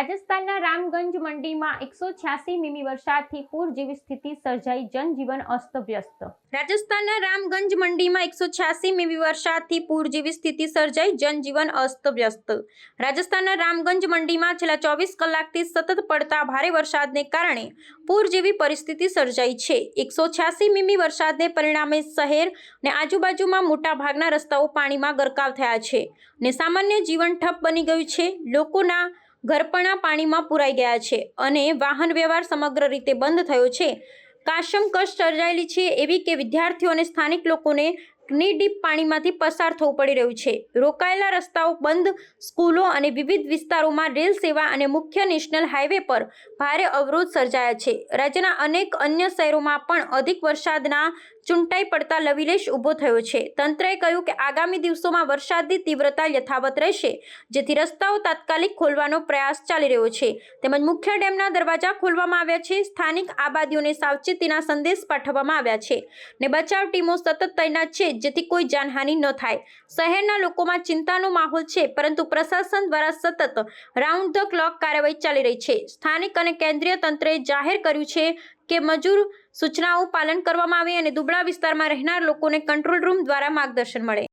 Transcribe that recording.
રાજસ્થાનના રામગંજ મંડીમાં એકસો છ્યાસી મીમી વરસાદથી પૂર જેવી સ્થિતિ સર્જાઈ. જનજીવન અસ્તવ્યસ્ત. રાજસ્થાનના રામગંજ મંડીમાં એકસો છ્યાસી મીમી વરસાદથી પૂર જેવી સ્થિતિ સર્જાઈ. જનજીવન અસ્તવ્યસ્ત. રાજસ્થાનના રામગંજ મંડીમાં છેલ્લા ચોવીસ કલાકથી સતત પડતા ભારે વરસાદને કારણે પૂર જેવી પરિસ્થિતિ સર્જાઈ છે. એકસો છ્યાસી મીમી વરસાદને પરિણામે શહેર ને આજુબાજુમાં મોટા ભાગના રસ્તાઓ પાણીમાં ગરકાવ થયા છે ને સામાન્ય જીવન ઠપ બની ગયું છે. લોકોના ઘરપણા પાણીમાં પુરાઈ ગયા છે અને વાહન વ્યવહાર સમગ્ર રીતે બંધ થયો છે. કાશમકશ સર્જાયેલી છે એવી કે વિદ્યાર્થીઓ અને સ્થાનિક લોકોને ની ડીપ પાણીમાંથી પસાર થવું પડી રહ્યું છે. રોકાયેલા રસ્તાઓ બંધ, સ્કૂલો અને વિવિધ વિસ્તારોમાં રેલ સેવા અને મુખ્ય નેશનલ હાઈવે પર ભારે અવરોધ સર્જાયા છે. રાજ્યના અનેક અન્ય શહેરોમાં પણ અધિક વરસાદના ચૂંટાઈ પડતા લવિલેશ ઊભો થયો છે. તંત્રએ કહ્યું કે આગામી દિવસોમાં વરસાદની તીવ્રતા યથાવત રહેશે, જેથી રસ્તાઓ તાત્કાલિક ખોલવાનો પ્રયાસ ચાલી રહ્યો છે. તેમજ મુખ્ય ડેમના દરવાજા ખોલવામાં આવ્યા છે. સ્થાનિક આબાદીઓને સાવચેતીના સંદેશ પાઠવવામાં આવ્યા છે. ને બચાવ ટીમો સતત તૈનાત છે જેથી કોઈ જાનહાનિ ન થાય. શહેરના લોકોમાં ચિંતાનો માહોલ છે, પરંતુ પ્રશાસન દ્વારા સતત રાઉન્ડ ધ ક્લોક કાર્યવાહી ચાલી રહી છે. સ્થાનિક અને કેન્દ્રીય તંત્રએ જાહેર કર્યું છે કે મજૂર સૂચનાઓ પાલન કરવામાં આવે અને દુબળા વિસ્તારમાં રહેનાર લોકોને કંટ્રોલ રૂમ દ્વારા માર્ગદર્શન મળે.